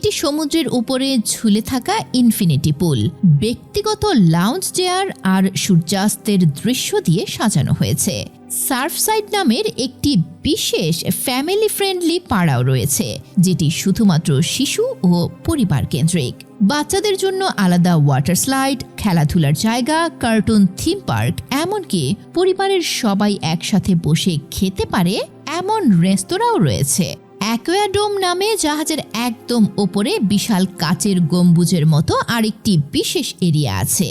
এটি সমুদ্রের উপরে ঝুলে থাকা ইনফিনিটি পুল। ব্যক্তিগত লাউঞ্জ চেয়ার আর সূর্যাস্তের দৃশ্য দিয়ে সাজানো হয়েছে। সার্ফসাইড নামের একটি বিশেষ ফ্যামিলি ফ্রেন্ডলি পাড়াও রয়েছে, যেটি শুধুমাত্র শিশু ও পরিবার কেন্দ্রিক। বাচ্চাদের জন্য আলাদা ওয়াটার স্লাইড খেলাধুলার জায়গা কার্টুন থিম পার্ক এমনকি পরিবারের সবাই একসাথে বসে খেতে পারে এমন রেস্তোরাঁও রয়েছে। অ্যাকোয়াডোম নামে জাহাজের একদম ওপরে বিশাল কাচের গম্বুজের মতো আরেকটি বিশেষ এরিয়া আছে।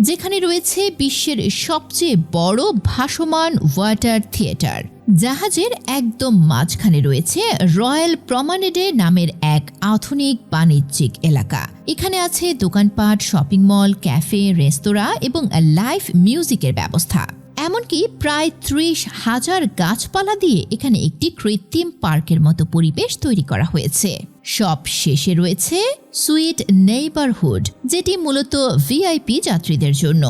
যেখানে রয়েছে বিশ্বের সবচেয়ে বড় ভাসমান ওয়াটার থিয়েটার। জাহাজের একদম মাঝখানে রয়েছে রয়্যাল প্রমানেডে নামের এক আধুনিক বাণিজ্যিক এলাকা। এখানে আছে দোকানপাট, শপিং মল, ক্যাফে, রেস্তোরাঁ এবং লাইভ মিউজিকের ব্যবস্থা। এমনকি প্রায় ত্রিশ হাজার গাছপালা দিয়ে এখানে একটি কৃত্রিম পার্কের মতো পরিবেশ তৈরি করা হয়েছে। সব শেষে রয়েছে সুইট নেইবারহুড, যেটি মূলত ভিআইপি যাত্রীদের জন্য।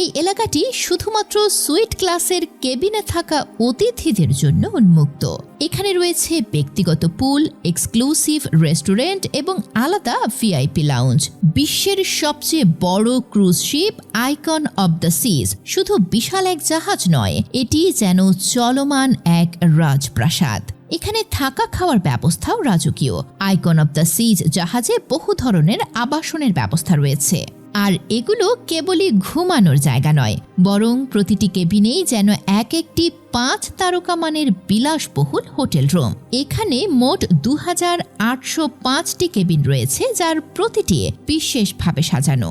এই এলাকাটি শুধুমাত্র সুইট ক্লাসের কেবিনে থাকা অতিথিদের জন্য উন্মুক্ত। এখানে রয়েছে ব্যক্তিগত পুল, এক্সক্লুসিভ রেস্টুরেন্ট এবং আলাদা ভিআইপি লাউঞ্জ। বিশ্বের সবচেয়ে বড় cruise ship, Icon of the Seas. শুধু বিশাল এক জাহাজ নয়, এটি যেন চলমান এক রাজপ্রাসাদ। এখানে থাকা খাওয়ার ব্যবস্থাও রাজকীয়। আইকন অব দ্য সিজ জাহাজে বহু ধরনের আবাসনের ব্যবস্থা রয়েছে। আর এগুলো কেবলই ঘুমানোর জায়গা নয়, বরং প্রতিটি কেবিনেই যেন এক একটি পাঁচ তারকা মানের বিলাসবহুল হোটেল রুম। এখানে মোট দু হাজার আটশো পাঁচটি কেবিন রয়েছে, যার প্রতিটি বিশেষভাবে সাজানো।